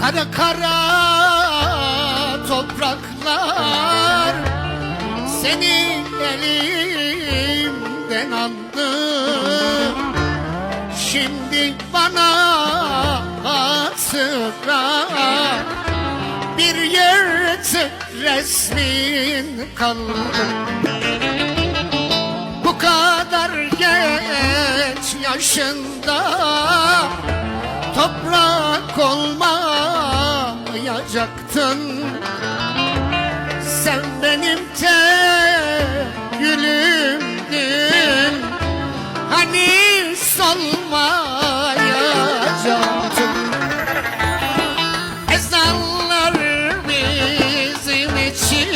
Kara kara topraklar Seni elimden aldı. Şimdi bana hatıra Bir yırtık resmin kaldı. Bu kadar genç yaşında Toprak olmayacaktın Sen benim gülümdün. Hani solmayacaktın? Ezanlar bizim için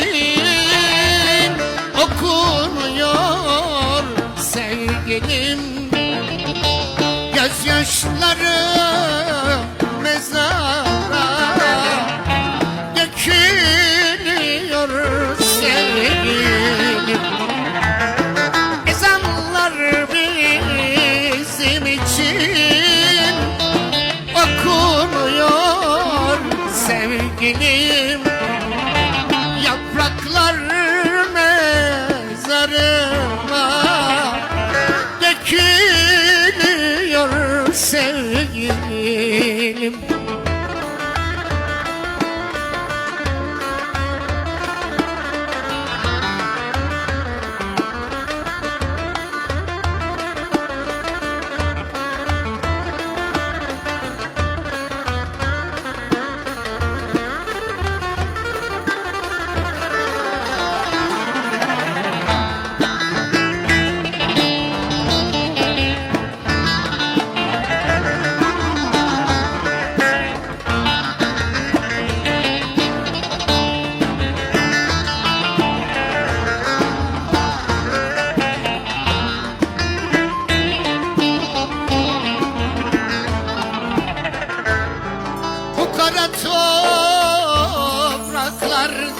okunuyor sevgilim. Gözyaşları sevgilim Yapraklar mezarıma dökülüyor sevgilim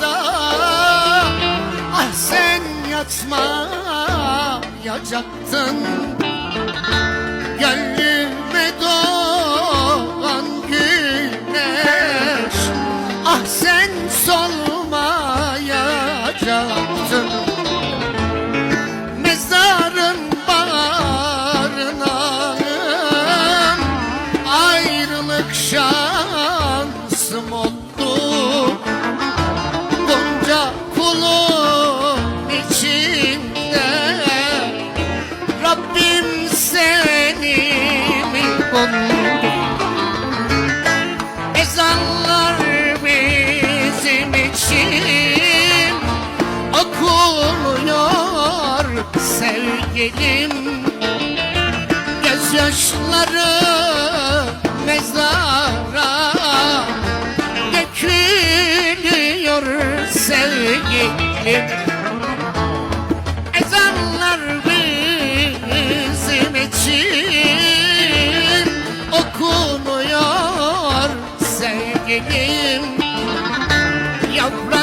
Ah aman Ezanlar bizim için okunuyor sevgilim. Gözyaşları mezara dökülüyor sevgilim. Ezanlar bizim için Yo, bro.